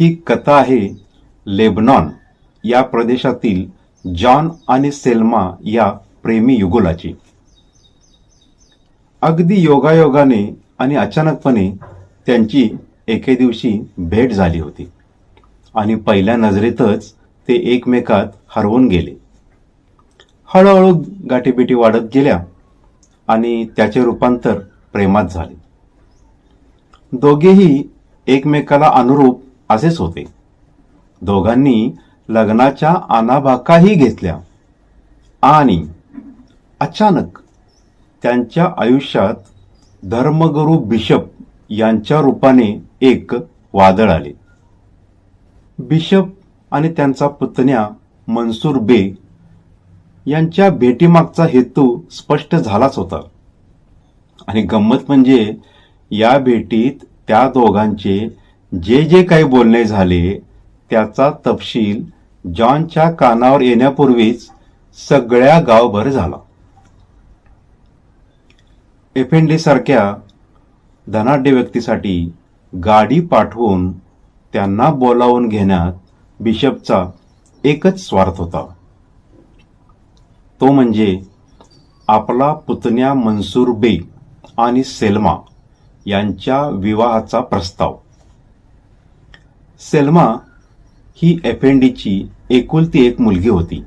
ही कथा आहे लेबनॉन या प्रदेशातील जॉन आणि सेल्मा या प्रेमी युगुलाची. अगदी योगायोगाने आणि अचानकपणे त्यांची एके दिवशी भेट झाली होती आणि पहिल्या नजरेतच ते एकमेकात हरवून गेले. हळूहळू गाठीबिटी वाढत गेल्या आणि त्याचे रूपांतर प्रेमात झाले. दोघेही एकमेकाला अनुरूप असेच होते. दोघांनी लग्नाच्या आनाभाकाही घेतल्या. आणि अचानक त्यांच्या आयुष्यात धर्मगुरू बिशप यांच्या रूपाने एक वादळ आले. बिशप आणि त्यांचा पुतण्या मनसूर बे यांच्या भेटीमागचा हेतू स्पष्ट झालाच होता. आणि गंमत म्हणजे या भेटीत त्या दोघांचे जे जे काही बोलणे झाले त्याचा तपशील जॉनच्या कानावर येण्यापूर्वीच सगळ्या गावभर झाला. एफएनडीसारख्या धनाढ्य व्यक्तीसाठी गाडी पाठवून त्यांना बोलावून घेण्यात बिशपचा एकच स्वार्थ होता. तो म्हणजे आपला पुतण्या मनसूर बे आणि सेल्मा यांच्या विवाहाचा प्रस्ताव. सेल्मा ही एफएनडीची एकुलती एक मुलगी होती.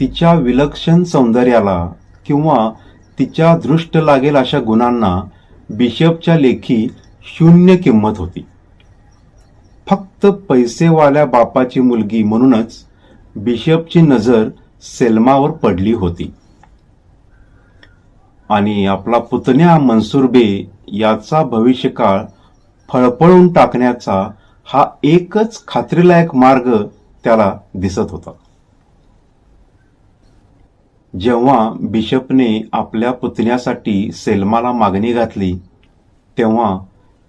तिच्या विलक्षण सौंदर्याला किंवा तिच्या दृष्ट लागेल अशा गुणांना बिशपच्या लेखी शून्य किंमत होती. फक्त पैसेवाल्या बापाची मुलगी म्हणूनच बिशपची नजर सेल्मावर पडली होती. आणि आपला पुतण्या मनसूर बे याचा भविष्यकाळ फळफळून टाकण्याचा हा एकच खात्रीलायक मार्ग त्याला दिसत होता. जेव्हा बिशपने आपल्या पुतण्यासाठी सेल्माला मागणी घातली तेव्हा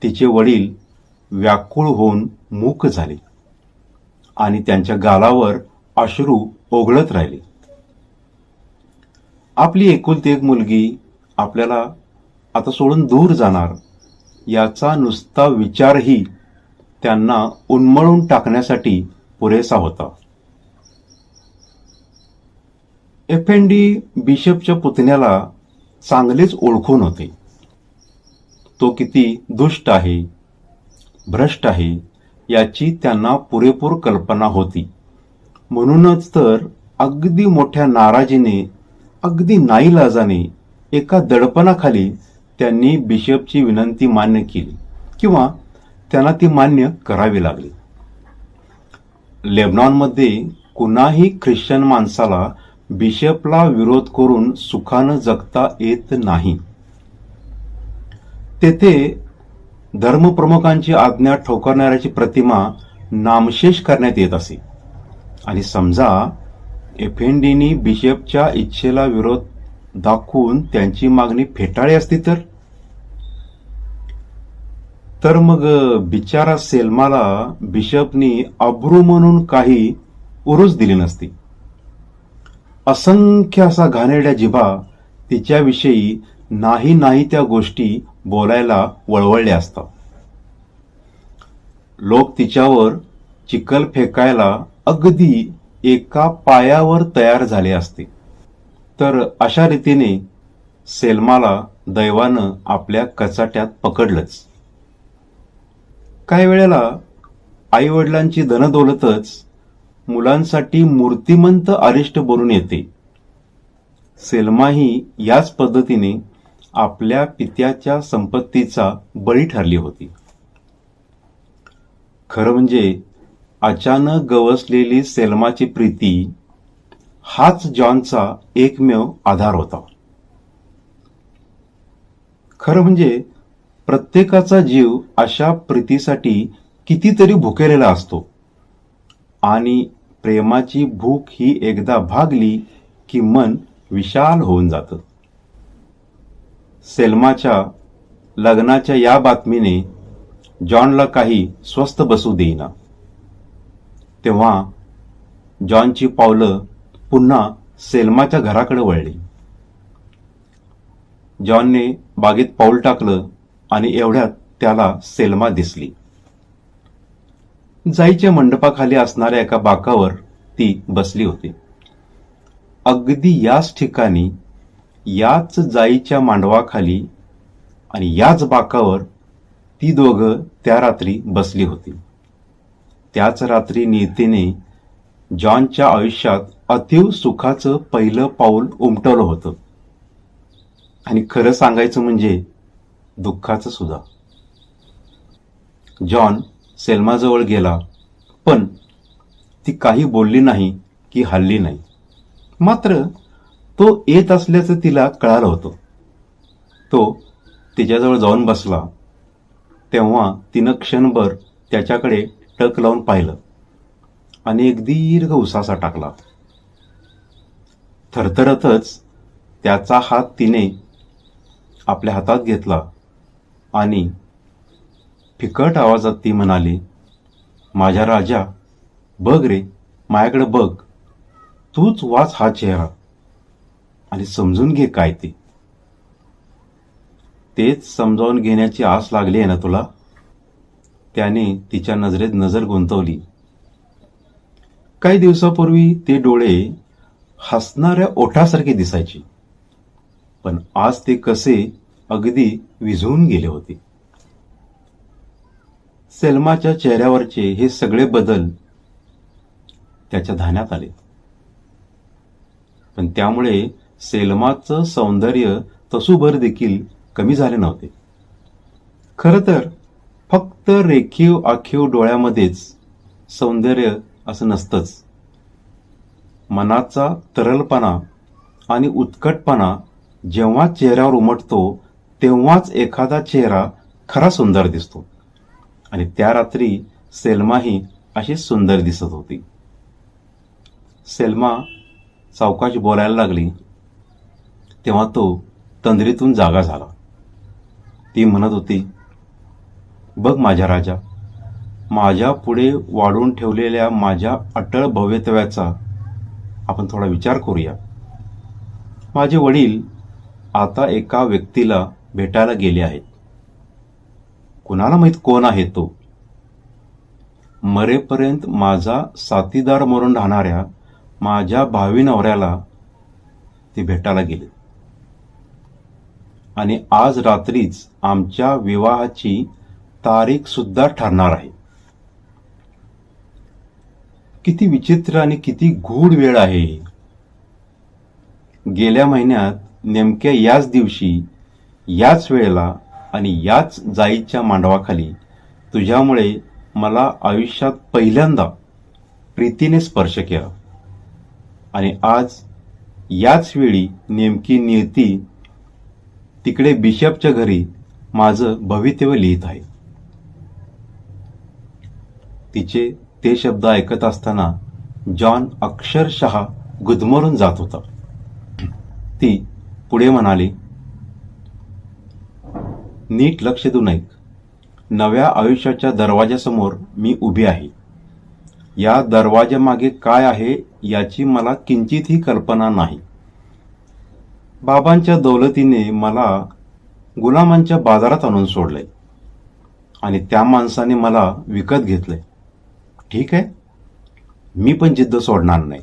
तिचे वडील व्याकुळ होऊन मूक झाले आणि त्यांच्या गालावर अश्रू ओघळत राहिले. आपली एकुलती एक मुलगी आपल्याला आता सोडून दूर जाणार याचा नुसता विचारही त्यांना उन्मळून टाकण्यासाठी पुरेसा होता. एफ एन डी बिशपच्या पुतण्याला चांगलेच ओळखून होते. तो किती दुष्ट आहे भ्रष्ट आहे याची त्यांना पुरेपूर कल्पना होती. म्हणूनच तर अगदी मोठ्या नाराजीने अगदी नाईलाजाने एका दडपणाखाली त्यांनी बिशपची विनंती मान्य केली किंवा त्यांना ती मान्य करावी लागली. लेबनॉनमध्ये कुणाही ख्रिश्चन माणसाला बिशपला विरोध करून सुखानं जगता येत नाही. तेथे धर्मप्रमुखांची आज्ञा ठोकरणाऱ्याची प्रतिमा नामशेष करण्यात येत असे. आणि समजा एफएनडीनी बिशपच्या इच्छेला विरोध दाखवून त्यांची मागणी फेटाळली असती तर? तर मग बिचारा सेल्माला बिशपनी अब्रू म्हणून काही उरूस दिली नसती. असंख्य असा घाणेरड्या जिभा तिच्याविषयी नाही नाही त्या गोष्टी बोलायला वळवळल्या असतात. लोक तिच्यावर चिखल फेकायला अगदी एका पायावर तयार झाले असते. तर अशा रीतीने सेल्माला दैवानं आपल्या कचाट्यात पकडलंच. काही वेळेला आई वडिलांची धनदौलतच मुलांसाठी मूर्तिमंत अरिष्ट बनून येते. सेल्माही याच पद्धतीने आपल्या पित्याच्या संपत्तीचा बळी ठरली होती. खरं म्हणजे अचानक गवसलेली सेल्माची प्रीती हाच जॉनचा एकमेव आधार होता. खरं म्हणजे प्रत्येकाचा जीव अशा प्रीतीसाठी कितीतरी भुकेलेला असतो. आणि प्रेमाची भूक ही एकदा भागली की मन विशाल होऊन जातं. सेल्माच्या लग्नाच्या या बातमीने जॉनला काही स्वस्त बसू देईना. तेव्हा जॉनची पावलं पुन्हा सेल्माच्या घराकडे वळली. जॉनने बागेत पाऊल टाकलं आणि एवढ्यात त्याला सेल्मा दिसली. जाईच्या मंडपाखाली असणाऱ्या एका बाकावर ती बसली होती. अगदी याच ठिकाणी याच जाईच्या मांडवाखाली आणि याच बाकावर ती दोघं त्या रात्री बसली होती. त्याच रात्री नीतीने जॉनच्या आयुष्यात अतीव सुखाचं पहिलं पाऊल उमटवलं होतं. आणि खरं सांगायचं म्हणजे दुःखाचं सुद्धा. जॉन सेल्माजवळ गेला पण ती काही बोलली नाही की हल्ली नाही. मात्र तो येत असल्याचं तिला कळालं होतं. तो तिच्याजवळ जाऊन बसला. तेव्हा तिनं क्षणभर त्याच्याकडे टक लावून पाहिलं आणि एक दीर्घ उसासा टाकला. थरथरतच त्याचा हात तिने आपल्या हातात घेतला. आणि फिकट आवाजात ती म्हणाली माझ्या राजा बघ रे माझ्याकडे बघ. तूच वाच हा चेहरा. आणि समजून घे काय ते. तेच समजावून घेण्याची आस लागली आहे ना तुला? त्याने तिच्या नजरेत नजर गुंतवली. काही दिवसापूर्वी ते डोळे हसणाऱ्या ओठासारखे दिसायचे. पण आज ते कसे अगदी विझवून गेले होते. सेल्माच्या चेहऱ्यावरचे हे सगळे बदल त्याच्या ध्यानात आले. पण त्यामुळे सेल्माचं सौंदर्य तसूभर देखील कमी झाले नव्हते. खरं तर फक्त रेखीव आखीव डोळ्यामध्येच सौंदर्य असं नसतंच. मनाचा तरलपणा आणि उत्कटपणा जेव्हा चेहऱ्यावर उमटतो तेव्हाच एखादा चेहरा खरा सुंदर दिसतो. आणि त्या रात्री सेल्माही अशी सुंदर दिसत होती. सेल्मा सावकाश बोलायला लागली. तेव्हा तो तंद्रीतून जागा झाला. ती म्हणत होती बघ माझ्या राजा माझ्या पुढे वाढून ठेवलेल्या माझ्या अटळ भव्यत्व्याचा आपण थोडा विचार करूया. माझे वडील आता एका व्यक्तीला भेटायला गेले आहेत. कुणाला माहीत कोण आहे तो? मरेपर्यंत माझा साथीदार म्हणून राहणाऱ्या माझ्या भावी नवऱ्याला ते भेटायला गेले. आणि आज रात्रीच आमच्या विवाहाची तारीख सुद्धा ठरणार आहे. किती विचित्र आणि किती गूढ वेळ आहे. गेल्या महिन्यात नेमक्या याच दिवशी याच वेळेला आणि याच जाईच्या मांडवाखाली तुझ्यामुळे मला आयुष्यात पहिल्यांदा प्रीतीने स्पर्श केला. आणि आज याच वेळी नेमकी नियती तिकडे बिशपच्या घरी माझं भवितव्य लिहित आहे. तिचे ते शब्द ऐकत असताना जॉन अक्षरशः गुदमरून जात होता. ती पुढे म्हणाली नीट लक्ष देऊ नये. नव्या आयुष्याच्या दरवाजासमोर मी उभी आहे. या दरवाजामागे काय आहे याची मला किंचितही कल्पना नाही. बाबांच्या दौलतीने मला गुलामांच्या बाजारात आणून सोडलंय. आणि त्या माणसाने मला विकत घेतलंय. ठीक आहे? मी पण जिद्द सोडणार नाही.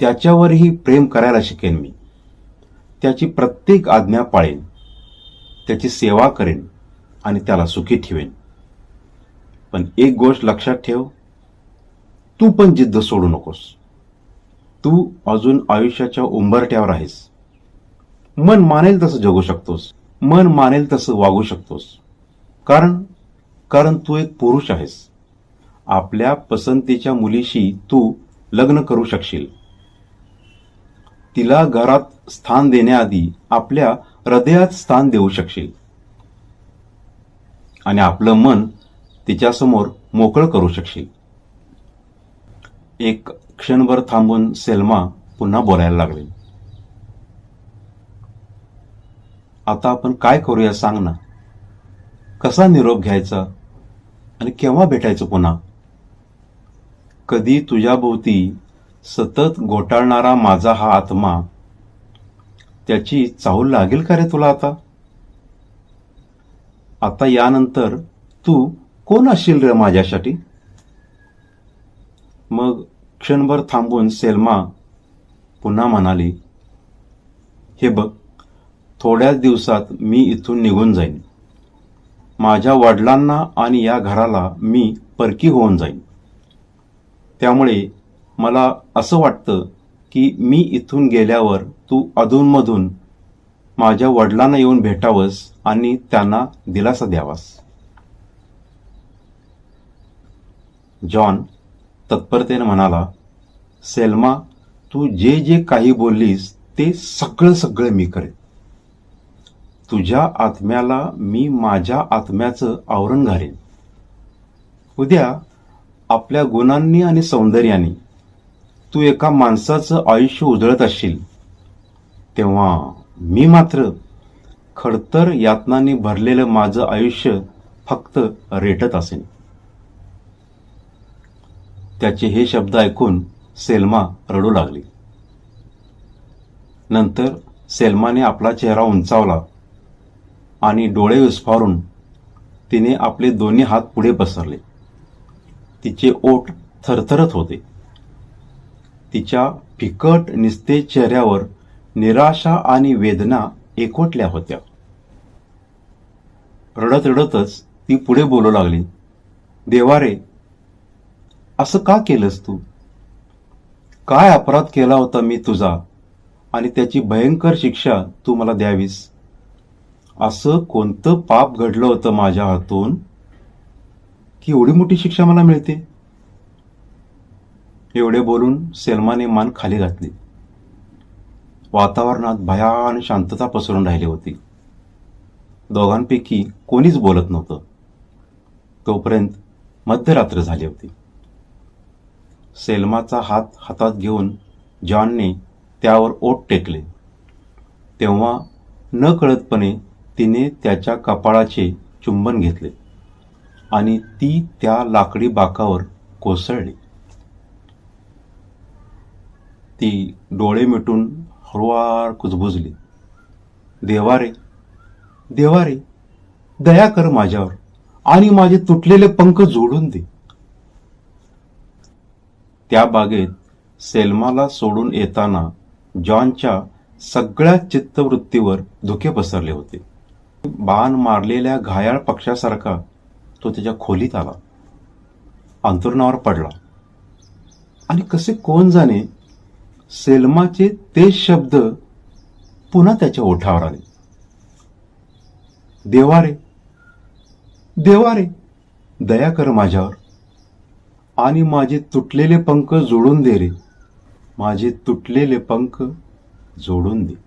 त्याच्यावरही प्रेम करायला शिकेन मी. त्याची प्रत्येक आज्ञा पाळेन. त्याची सेवा करेन आणि त्याला सुखी ठेवेन. पण एक गोष्ट लक्षात ठेव तू पण जिद्द सोडू नकोस. तू अजून आयुष्याच्या उंबरट्यावर आहेस. मन मानेल तसं जगू शकतोस. मन मानेल तसं वागू शकतोस. कारण कारण तू एक पुरुष आहेस. आपल्या पसंतीच्या मुलीशी तू लग्न करू शकशील. तिला घरात स्थान देण्याआधी आपल्या हृदयात स्थान देऊ शकशील. आणि आपलं मन तिच्यासमोर मोकळं करू शकशील. एक क्षणभर थांबून सेल्मा पुन्हा बोलायला लागली. आता आपण काय करूया सांग ना. कसा निरोप घ्यायचा? आणि केव्हा भेटायचं पुन्हा? कधी तुझ्याभोवती सतत घोटाळणारा माझा हा आत्मा त्याची चाहूल लागेल का रे तुला आता? आता यानंतर तू कोण असशील रे माझ्यासाठी? मग क्षणभर थांबून सेल्मा पुन्हा म्हणाली हे बघ थोड्याच दिवसात मी इथून निघून जाईन. माझ्या वडिलांना आणि या घराला मी परकी होऊन जाईन. त्यामुळे मला असं वाटतं की मी इथून गेल्यावर तू अधूनमधून माझ्या वडिलांना येऊन भेटावंस आणि त्यांना दिलासा द्यावास. जॉन तत्परतेने म्हणाला सेल्मा तू जे जे काही बोललीस ते सगळं सगळं मी करेन. तुझ्या आत्म्याला मी माझ्या आत्म्याचं आवरण घालेन. उद्या आपल्या गुणांनी आणि सौंदर्याने तू एका माणसाचं आयुष्य उजळत असशील तेव्हा मी मात्र खडतर यातनांनी भरलेलं माझं आयुष्य फक्त रेटत असेन. त्याचे हे शब्द ऐकून सेल्मा रडू लागली. नंतर सेल्माने आपला चेहरा उंचावला आणि डोळे विस्फारून तिने आपले दोन्ही हात पुढे पसरले. तिचे ओठ थरथरत होते. तिच्या फिकट निस्ते चेहऱ्यावर निराशा आणि वेदना एकवटल्या होत्या. रडत रडतच ती पुढे बोलू लागली देवारे असं का केलंस तू? काय अपराध केला होता मी तुझा आणि त्याची भयंकर शिक्षा तू मला द्यावीस? असं कोणतं पाप घडलं होतं माझ्या हातून? की एवढी मोठी शिक्षा मला मिळते? एवढे बोलून सेल्माने मान खाली घातली. वातावरणात भयान शांतता पसरून राहिली होती. दोघांपैकी कोणीच बोलत नव्हतं. तोपर्यंत मध्यरात्र झाली होती. सेल्माचा हात हातात घेऊन जॉनने त्यावर ओठ टेकले. तेव्हा न कळतपणे तिने त्याच्या कपाळाचे चुंबन घेतले आणि ती त्या लाकडी बाकावर कोसळली. ती डोळे मिटून हळुवार कुजबुजली. देवारे देवारे दया कर माझ्यावर आणि माझे तुटलेले पंख जोडून दे. त्या बागेत सेल्माला सोडून येताना जॉनच्या सगळ्या चित्तवृत्तीवर धुके पसरले होते. बाण मारलेल्या घायाळ पक्षासारखा तो त्याच्या खोलीत आला. अंतरुणावर पडला. आणि कसे कोण जाणे सेल्माचे ते शब्द पुन्हा त्याच्या ओठावर आले. देवारे देवारे दया कर माझ्यावर. आणि माझे तुटलेले पंख जोडून दे रे. माझे तुटलेले पंख जोडून दे.